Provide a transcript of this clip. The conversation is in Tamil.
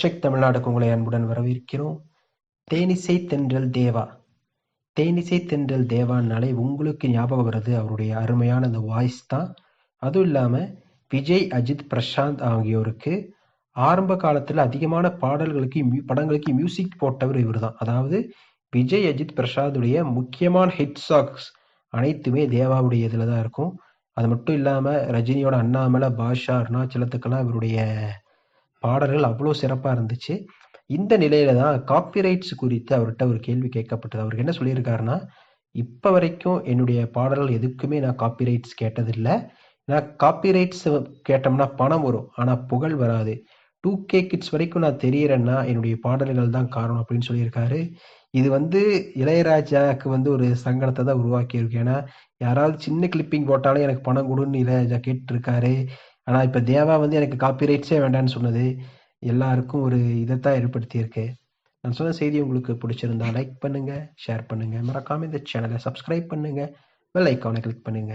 ஃபேக்ட் தமிழ்நாடுக்கு உங்களை அன்புடன் வரவேற்கிறோம். தேனிசை தென்றல் தேவா. தேனிசை தென்றல் தேவான்னாலே உங்களுக்கு ஞாபகம் வர்றது அவருடைய அருமையான அந்த வாய்ஸ் தான். அதுவும் இல்லாமல் விஜய் அஜித் பிரசாந்த் ஆகியோருக்கு ஆரம்ப காலத்தில் அதிகமான பாடல்களுக்கு மியூ படங்களுக்கு மியூசிக் போட்டவர் இவர் தான் அதாவது விஜய் அஜித் பிரசாந்துடைய முக்கியமான ஹிட் சாங்ஸ் அனைத்துமே தேவாவுடைய இதில் தான் இருக்கும். அது மட்டும் இல்லாமல் ரஜினியோட அண்ணாமலை பாஷா அருணாச்சலத்துக்கெல்லாம் இவருடைய பாடல்கள் அவ்வளோ சிறப்பாக இருந்துச்சு. இந்த நிலையில தான் காப்பிரைட்ஸ் குறித்து அவர்கிட்ட ஒரு கேள்வி கேட்கப்பட்டது. அவருக்கு என்ன சொல்லியிருக்காருன்னா இப்போ வரைக்கும் என்னுடைய பாடல்கள் எதுக்குமே நான் காப்பிரைட்ஸ் கேட்டதில்லை. நான் காப்பிரைட்ஸ் கேட்டோம்னா பணம் வரும் ஆனால் புகழ் வராது. டூ கே கிட்ஸ் வரைக்கும் நான் தெரியறேன்னா என்னுடைய பாடல்கள் தான் காரணம் அப்படின்னு சொல்லியிருக்காரு. இது வந்து இளையராஜாவுக்கு வந்து ஒரு சங்கடத்தை தான் உருவாக்கியிருக்கு. ஏன்னா யாராவது சின்ன கிளிப்பிங் போட்டாலும் எனக்கு பணம் கொடுன்னு இளையராஜா கேட்டிருக்காரு. ஆனால் இப்போ தேவா வந்து எனக்கு காப்பிரைட்ஸே வேண்டாம்னு சொன்னது எல்லாருக்கும் ஒரு இதைத்தான் ஏற்படுத்தியிருக்கு. நான் சொன்ன செய்தி உங்களுக்கு பிடிச்சிருந்தா லைக் பண்ணுங்க ஷேர் பண்ணுங்க. மறக்காம இந்த சேனலை சப்ஸ்கிரைப் பண்ணுங்க. பெல் ஐக்கானை கிளிக் பண்ணுங்க.